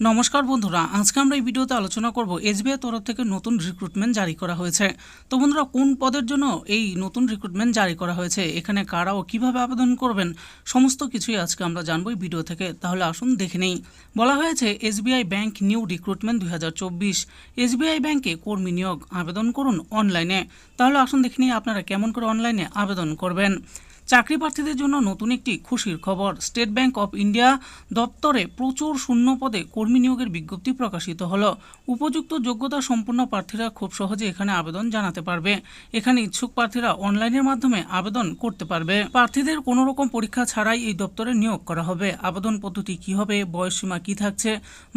নমস্কার বন্ধুরা, আজকে আমরা এই ভিডিওতে আলোচনা করব এসবিআই তরফ থেকে নতুন রিক্রুটমেন্ট জারি করা হয়েছে। তো বন্ধুরা, কোন পদের জন্য এই নতুন রিক্রুটমেন্ট জারি করা হয়েছে, এখানে কারা ও কীভাবে আবেদন করবেন, সমস্ত কিছুই আজকে আমরা জানব এই ভিডিও থেকে। তাহলে আসুন দেখে নেই। বলা হয়েছে, এসবিআই ব্যাংক নিউ রিক্রুটমেন্ট দুই হাজার চব্বিশ। এসবিআই ব্যাংকে কর্মী নিয়োগ আবেদন করুন অনলাইনে তাহলে আসুন দেখে নিই আপনারা কেমন করে অনলাইনে আবেদন করবেন। চাকরি প্রার্থীদের জন্য নতুন একটি খুশির খবর। স্টেট ব্যাংক অফ ইন্ডিয়া দপ্তরে প্রচুর শূন্য পদে কর্মী নিয়োগের বিজ্ঞপ্তি প্রকাশিত হলো। উপযুক্ত যোগ্যতা সম্পন্ন প্রার্থীরা খুব সহজে এখানে আবেদন জানাতে পারবে। এখানে ইচ্ছুক প্রার্থীরা অনলাইনের মাধ্যমে আবেদন করতে পারবে। প্রার্থীদের কোনো রকম পরীক্ষা ছাড়াই এই দপ্তরে নিয়োগ করা হবে। আবেদন পদ্ধতি কি হবে, বয়সসীমা কি থাকছে,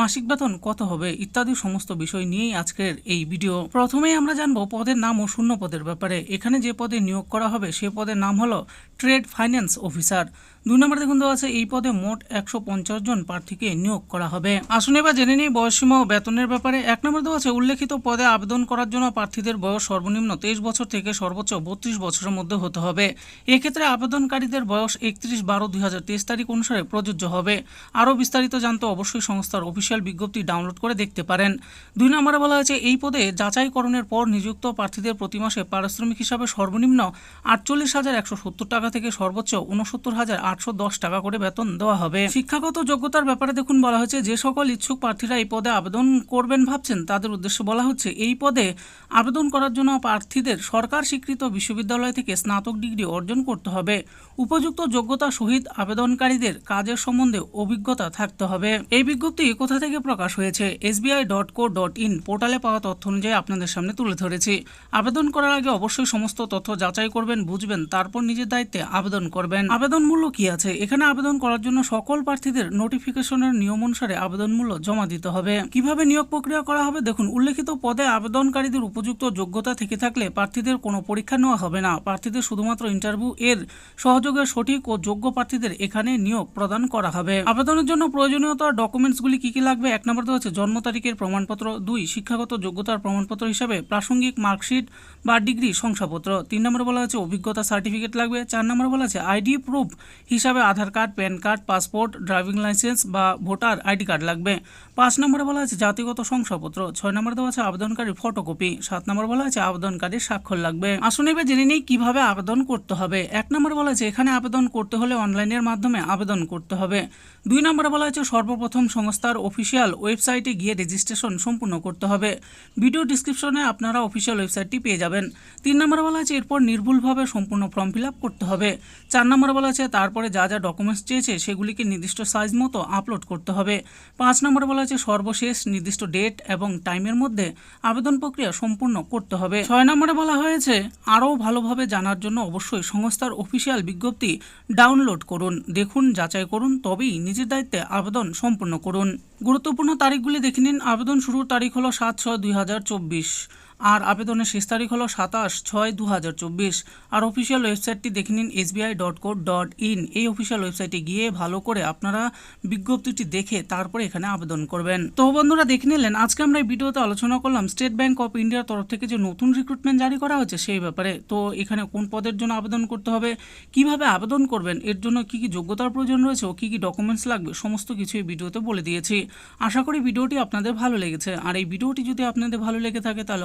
মাসিক বেতন কত হবে, ইত্যাদি সমস্ত বিষয় নিয়েই আজকের এই ভিডিও। প্রথমেই আমরা জানব পদের নাম ও শূন্য পদের ব্যাপারে। এখানে যে পদে নিয়োগ করা হবে, সে পদের নাম হলো ট্রেড ফাইন্যান্স অফিসার দুই নম্বর দেখুন দেওয়া আছে, এই পদে মোট একশো পঞ্চাশ জন প্রার্থীকে নিয়োগ করা হবে। আসুন এবার জেনে নিই বয়সসীমা ও বেতনের ব্যাপারে। এক নম্বর দেওয়া আছে, উল্লেখিত পদে আবেদন করার জন্য প্রার্থীদের বয়স সর্বনিম্ন তেইশ বছর থেকে সর্বোচ্চ বত্রিশ বছরের মধ্যে হতে হবে। এক্ষেত্রে আবেদনকারীদের বয়স একত্রিশ বারো দুই তারিখ অনুসারে প্রযোজ্য হবে। আরও বিস্তারিত জানতে অবশ্যই সংস্থার অফিসিয়াল বিজ্ঞপ্তি ডাউনলোড করে দেখতে পারেন। দুই নম্বরে বলা হয়েছে, এই পদে যাচাইকরণের পর নিযুক্ত প্রার্থীদের প্রতি মাসে পারিশ্রমিক হিসাবে সর্বনিম্ন আটচল্লিশ হাজার একশো সত্তর টাকা থেকে সর্বোচ্চ উনসত্তর হাজার আটশো দশ টাকা করে বেতন দেওয়া হবে। শিক্ষাগত যোগ্যতার ব্যাপারে দেখুন, বলা হয়েছে, যে সকল ইচ্ছুক প্রার্থীরা এই পদে আবেদন করবেন ভাবছেন, তাদের উদ্দেশ্য বলা হচ্ছে, এই পদে আবেদন করার জন্য প্রার্থীদের সরকার স্বীকৃত বিশ্ববিদ্যালয় থেকে স্নাতক ডিগ্রি অর্জন করতে হবে। উপযুক্ত যোগ্যতা সহিত আবেদনকারীদের কাজের সম্বন্ধে অভিজ্ঞতা থাকতে হবে। এই বিজ্ঞপ্তি কোথা থেকে প্রকাশ হয়েছে? SBI dot co dot in পোর্টালে পাওয়া তথ্য অনুযায়ী আপনাদের সামনে তুলে ধরেছি। আবেদন করার আগে অবশ্যই সমস্ত তথ্য যাচাই করবেন, বুঝবেন, তারপর নিজের দায়িত্বে আবেদন করবেন। আবেদন মূল্য কি? আছে। এখানে আবেদন করার জন্য সকল প্রার্থীদের নোটিফিকেশনের নিয়ম অনুসারে আবেদন মূল্য জমা দিতে হবে। কীভাবে নিয়োগ প্রক্রিয়া করা হবে? দেখুন, উল্লেখিত পদে আবেদনকারীদের উপযুক্ত যোগ্যতা থেকে থাকলে প্রার্থীদের কোনো পরীক্ষা নেওয়া হবে না। প্রার্থীদের শুধুমাত্র ইন্টারভিউ এর সহযোগে সঠিক ও যোগ্য প্রার্থীদের এখানে নিয়োগ প্রদান করা হবে। আবেদনের জন্য প্রয়োজনীয়তা ডকুমেন্টসগুলি কি কি লাগবে? এক নম্বর আছে জন্ম তারিখের প্রমাণপত্র। দুই, শিক্ষাগত যোগ্যতার প্রমাণপত্র হিসাবে প্রাসঙ্গিক মার্কশিট বা ডিগ্রি শংসাপত্র। তিন নম্বর বলা হচ্ছে অভিজ্ঞতা সার্টিফিকেট লাগবে। চার নম্বর বলা আছে আইডি প্রুফ হিসাবে Aadhaar card, PAN card, passport, driving licence বা ভোটার আইডি কার্ড লাগবে। পাঁচ নম্বরে বলা আছে, জাতিগত শংসাপত্র। ছয় নম্বরে দেওয়া আছে আবেদনকারীর ফটোকপি। সাত নম্বর বলা আছে, আবেদনকারীর স্বাক্ষর লাগবে। আসুন এবার জেনে নেই কীভাবে আবেদন করতে হবে। এক নম্বরে বলা আছে, এখানে আবেদন করতে হলে অনলাইনের মাধ্যমে আবেদন করতে হবে। দুই নম্বরে বলা হয়েছে সর্বপ্রথম সংস্থার অফিসিয়াল ওয়েবসাইটে গিয়ে রেজিস্ট্রেশন সম্পূর্ণ করতে হবে। ভিডিও ডিসক্রিপশনে আপনারা অফিসিয়াল ওয়েবসাইটটি পেয়ে যাবেন। তিন নম্বরে বলা আছে, এরপর নির্ভুলভাবে সম্পূর্ণ ফর্ম ফিল করতে হবে। চার নম্বরে বলা আছে, তারপরে যা যা ডকুমেন্টস চেয়েছে, সেগুলিকে নির্দিষ্ট সাইজ মতো আপলোড করতে হবে। পাঁচ নম্বরে বলা হয়েছে, সর্বশেষ নির্দিষ্ট ডেট এবং টাইমের মধ্যে আবেদন প্রক্রিয়া সম্পূর্ণ করতে হবে। ছয় নম্বরে বলা হয়েছে, আরও ভালোভাবে জানার জন্য অবশ্যই সংস্থার অফিসিয়াল বিজ্ঞপ্তি ডাউনলোড করুন। দেখুন, যাচাই করুন, তবেই নিজের দায়িত্বে আবেদন সম্পূর্ণ করুন। গুরুত্বপূর্ণ তারিখগুলি দেখে নিন। আবেদন শুরুর তারিখ হলো সাত ছয় দুই হাজার চব্বিশ। আর আবেদনের শেষ তারিখ হলো সাতাশ ছয় দু হাজার চব্বিশ। আর অফিসিয়াল ওয়েবসাইটটি দেখে নিন SBI dot co dot in এই অফিসিয়াল ওয়েবসাইটে গিয়ে ভালো করে আপনারা বিজ্ঞপ্তিটি দেখে তারপরে এখানে আবেদন করবেন। তো বন্ধুরা, দেখে নিলেন, আজকে আমরা এই ভিডিওতে আলোচনা করলাম স্টেট ব্যাংক অফ ইন্ডিয়ার তরফ থেকে যে নতুন রিক্রুটমেন্ট জারি করা হয়েছে সেই ব্যাপারে। তো এখানে কোন পদের জন্য আবেদন করতে হবে, কীভাবে আবেদন করবেন, এর জন্য কি কি যোগ্যতার প্রয়োজন রয়েছে ও কী কী ডকুমেন্টস লাগবে, সমস্ত কিছু এই ভিডিওতে বলে দিয়েছি। আশা করি ভিডিওটি আপনাদের ভালো লেগেছে। আর এই ভিডিওটি যদি আপনাদের ভালো লেগে থাকে তাহলে